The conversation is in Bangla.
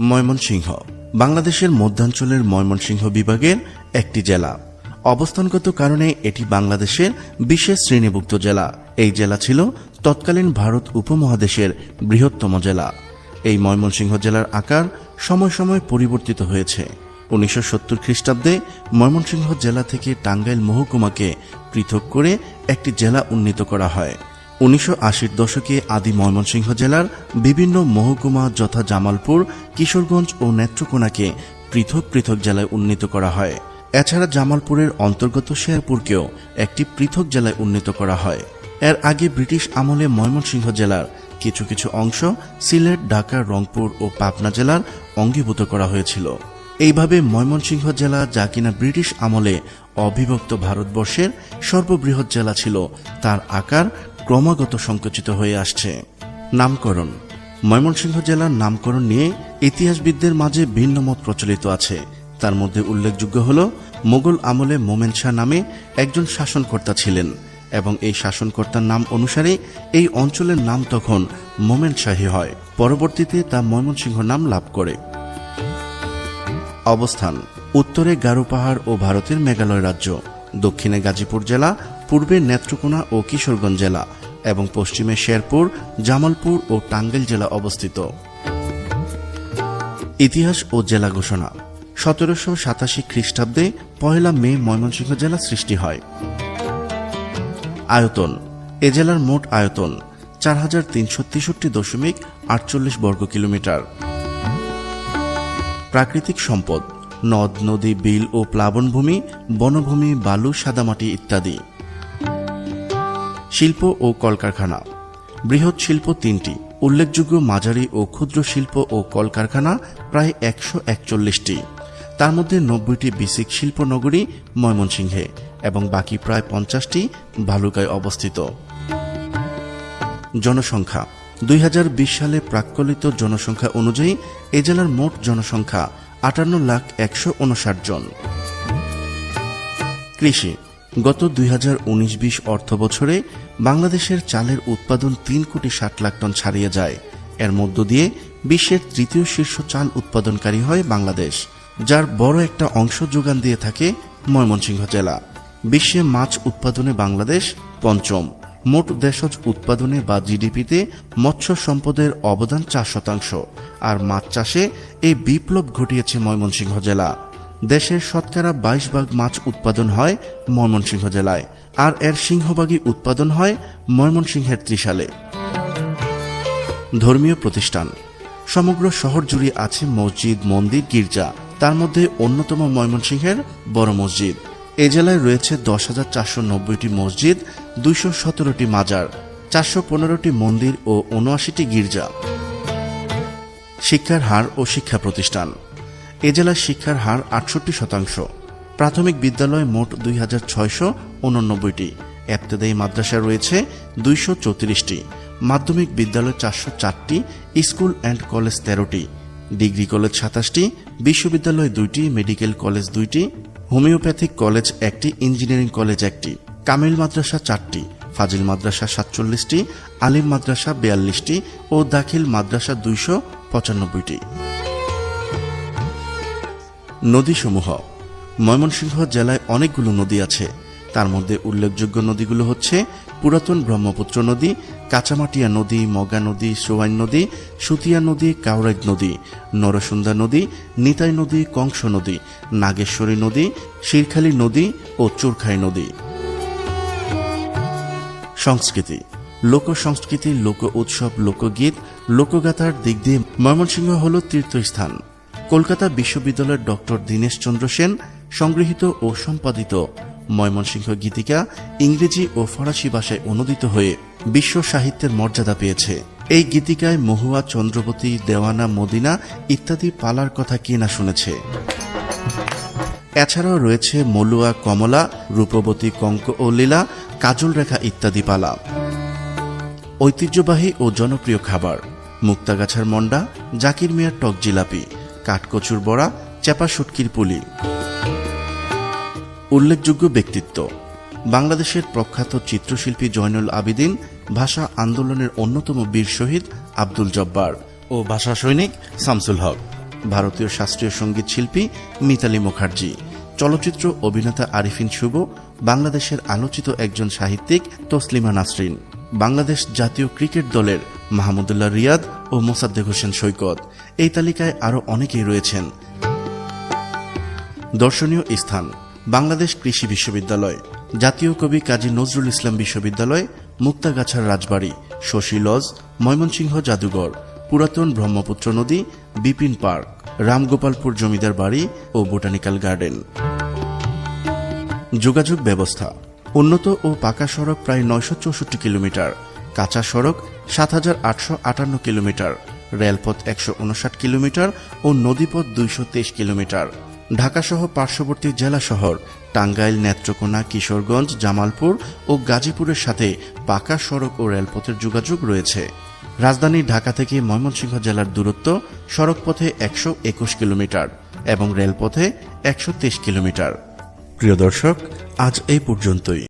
ময়মনসিংহ, বাংলাদেশের মধ্যাঞ্চলের ময়মনসিংহ বিভাগের একটি জেলা। অবস্থানগত কারণে এটি বাংলাদেশের বিশেষ শ্রেণীভুক্ত জেলা। এই জেলা ছিল তৎকালীন ভারত উপমহাদেশের বৃহত্তম জেলা। এই ময়মনসিংহ জেলার আকার সময় সময় পরিবর্তিত হয়েছে। উনিশশো সত্তর খ্রিস্টাব্দে ময়মনসিংহ জেলা থেকে টাঙ্গাইল মহকুমাকে পৃথক করে একটি জেলা উন্নীত করা হয়। উনিশশো আশির দশকে আদি ময়মনসিংহ জেলার বিভিন্ন মহকুমা যথা জামালপুর, কিশোরগঞ্জ ও নেত্রকোনাকে পৃথক পৃথক জেলায় উন্নীত করা হয়। এছাড়া জামালপুরের অন্তর্গত শেরপুরকেও একটি পৃথক জেলায় উন্নীত করা হয়। এর আগে ব্রিটিশ আমলে ময়মনসিংহ জেলার কিছু কিছু অংশ সিলেট, ঢাকা, রংপুর ও পাবনা জেলার অঙ্গীভূত করা হয়েছিল। এইভাবে ময়মনসিংহ জেলা যা কিনা ব্রিটিশ আমলে অবিভক্ত ভারতবর্ষের সর্ববৃহৎ জেলা ছিল, তার আকার ক্রমাগত সংকুচিত হয়ে আসছে। নামকরণ। ময়মনসিংহ জেলার নামকরণ নিয়ে ইতিহাসবিদদের মাঝে ভিন্ন মত প্রচলিত আছে। তার মধ্যে উল্লেখযোগ্য হল, মোগল আমলে মোমেন শাহ নামে একজন শাসনকর্তা ছিলেন এবং এই শাসনকর্তার নাম অনুসারে এই অঞ্চলের নাম তখন মোমেন শাহী হয়। পরবর্তীতে তা ময়মনসিংহ নাম লাভ করে। অবস্থান। উত্তরে গারো পাহাড় ও ভারতের মেঘালয় রাজ্য। দক্ষিণে গাজীপুর জেলা, পূর্বে নেত্রকোনা ও কিশোরগঞ্জ জেলা এবং পশ্চিমে শেরপুর, জামালপুর ও টাঙ্গাইল জেলা অবস্থিত। ইতিহাস ও জেলা ঘোষণা। সতেরোশো সাতাশি খ্রিস্টাব্দে পয়লা মে ময়মনসিংহ জেলা সৃষ্টি হয়। আয়তন। এ জেলার মোট আয়তন চার হাজার তিনশো তেষট্টি দশমিক আটচল্লিশ বর্গ কিলোমিটার। প্রাকৃতিক সম্পদ। নদ, নদী, বিল ও প্লাবনভূমি, বনভূমি, বালু, সাদামাটি ইত্যাদি। শিল্প ও কলকারখানা। বৃহৎ শিল্প তিনটি। উল্লেখযোগ্য মাঝারি ও ক্ষুদ্র শিল্প ও কলকারখানা প্রায় একশো একচল্লিশটি। তার মধ্যে নব্বইটি বিসিক শিল্পনগরী ময়মনসিংহে এবং বাকি প্রায় পঞ্চাশটি ভালুকায় অবস্থিত। জনসংখ্যা। দুই হাজার বিশ সালে প্রাক্কলিত জনসংখ্যা অনুযায়ী এ জেলার মোট জনসংখ্যা আটান্ন লাখ একশো উনষাট জন। কৃষি, গত দুই হাজার উনিশ বিশ অর্থ বছরে বাংলাদেশের চালের উৎপাদন তিন কোটি ষাট লাখ টন ছাড়িয়ে যায়। এর মধ্য দিয়ে বিশ্বের তৃতীয় শীর্ষ চাল উৎপাদনকারী হয় বাংলাদেশ, যার বড় একটা অংশ যোগান দিয়ে থাকে ময়মনসিংহ জেলা। বিশ্বে মাছ উৎপাদনে বাংলাদেশ পঞ্চম। মোট দেশজ উৎপাদনে বা জিডিপিতে মৎস্য সম্পদের অবদান চার শতাংশ, আর মাছ চাষে এই বিপ্লব ঘটিয়েছে ময়মনসিংহ জেলা। দেশের শতকরা বাইশ ভাগ মাছ উৎপাদন হয় ময়মনসিংহ জেলায়, আর এর সিংহভাগই উৎপাদন হয় ময়মনসিংহের ত্রিশালে। ধর্মীয় প্রতিষ্ঠান। সমগ্র শহর জুড়ে আছে মসজিদ, মন্দির, গির্জা, তার মধ্যে অন্যতম ময়মনসিংহের বড় মসজিদ। এ জেলায় রয়েছে দশ হাজার চারশো নব্বইটি মসজিদ, দুইশো সতেরোটি মাজার, চারশো পনেরোটি মন্দির ও উনআশিটি গির্জা। শিক্ষার হার ও শিক্ষা প্রতিষ্ঠান। এ জেলার শিক্ষার হার আটষট্টি শতাংশ। প্রাথমিক বিদ্যালয় মোট দুই হাজার ছয়শো উননব্বইটি। এপ্তেদায়ী মাদ্রাসা রয়েছে দুইশো চৌত্রিশটি। মাধ্যমিক বিদ্যালয় চারশো চারটি। স্কুল অ্যান্ড কলেজ তেরোটি। ডিগ্রি কলেজ সাতাশটি। বিশ্ববিদ্যালয় দুইটি। মেডিকেল কলেজ দুইটি। হোমিওপ্যাথিক কলেজ একটি, ইঞ্জিনিয়ারিং কলেজ একটি, কামিল মাদ্রাসা চারটি, ফাজিল মাদ্রাসা সাতচল্লিশটি, আলিম মাদ্রাসা বিয়াল্লিশটি ও দাখিল মাদ্রাসা দুইশো পঁচানব্বইটি। নদীসমূহ। ময়মনসিংহ জেলায় অনেকগুলো নদী আছে। তার মধ্যে উল্লেখযোগ্য নদীগুলো হচ্ছে পুরাতন ব্রহ্মপুত্র নদী, কাঁচামাটিয়া নদী, মগা নদী, সোয়াইন নদী, সুতিয়া নদী কাউরাইদ নদী, নরসুন্দা নদী, নিতাই নদী, কংস নদী, নাগেশ্বরী নদী, শিরখালী নদী ও চুরখাই নদী। সংস্কৃতি। লোক সংস্কৃতি লোক উৎসব, লোকগীত, লোকগাথার দিক দিয়ে ময়মনসিংহ হল তীর্থস্থান। কলকাতা বিশ্ববিদ্যালয়ের ডক্টর দীনেশ চন্দ্র সেন সংগৃহীত ও সম্পাদিত ময়মনসিংহ গীতিকা ইংরেজি ও ফরাসি ভাষায় অনুদিত হয়ে বিশ্ব সাহিত্যের মর্যাদা পেয়েছে। এই গীতিকায় মহুয়া, চন্দ্রবতী, দেওয়ানা, মদিনা ইত্যাদি পালার কথা কে না শুনেছে। এছাড়াও রয়েছে মলুয়া, কমলা, রূপবতী, কঙ্ক ও লীলা, কাজল রেখা ইত্যাদি পালা। ঐতিহ্যবাহী ও জনপ্রিয় খাবার মুক্তাগাছার মন্ডা, জাকির মিয়ার টক জিলাপি, কাঠকচুর বড়া, চেপা শুটকির পুলি। উল্লেখযোগ্য ব্যক্তিত্ব। বাংলাদেশের প্রখ্যাত চিত্রশিল্পী জয়নুল আবিদিন ভাষা আন্দোলনের অন্যতম বীর শহীদ আব্দুল জব্বার ও ভাষা সৈনিক শামসুল হক। ভারতীয় শাস্ত্রীয় সংগীত শিল্পী মিতালি মুখার্জি, চলচ্চিত্র অভিনেতা আরিফিন শুভ, বাংলাদেশের আলোচিত একজন সাহিত্যিক তসলিমা নাসরিন, বাংলাদেশ জাতীয় ক্রিকেট দলের মাহমুদুল্লাহ রিয়াদ ও মোসাদ্দেক হোসেন সৈকত। এই তালিকায় আরও অনেকেই রয়েছেন। দর্শনীয় স্থান বাংলাদেশ কৃষি বিশ্ববিদ্যালয়। জাতীয় কবি কাজী নজরুল ইসলাম বিশ্ববিদ্যালয়, মুক্তাগাছার রাজবাড়ী, শশী লজ, ময়মনসিংহ জাদুঘর, পুরাতন ব্রহ্মপুত্র নদী, বিপিন পার্ক, রামগোপালপুর জমিদার বাড়ি ও বোটানিক্যাল গার্ডেন। যোগাযোগ ব্যবস্থা। উন্নত ও পাকা সড়ক প্রায় নয়শো চৌষট্টি কিলোমিটার। কাঁচা সড়ক সাত হাজার আটশো আটান্ন কিলোমিটার। রেলপথ একশো উনষাট কিলোমিটার ও নদীপথ দুইশো তেইশ কিলোমিটার। ঢাকাসহ পার্শ্ববর্তী জেলা শহর, টাঙ্গাইল, নেত্রকোনা, কিশোরগঞ্জ, জামালপুর ও গাজীপুরের সাথে পাকা সড়ক ও রেলপথের যোগাযোগ রয়েছে। রাজধানী ঢাকা থেকে ময়মনসিংহ জেলার দূরত্ব সড়কপথে একশো একুশ কিলোমিটার এবং রেলপথে একশো তেইশ কিলোমিটার। প্রিয় দর্শক, আজ এই পর্যন্তই।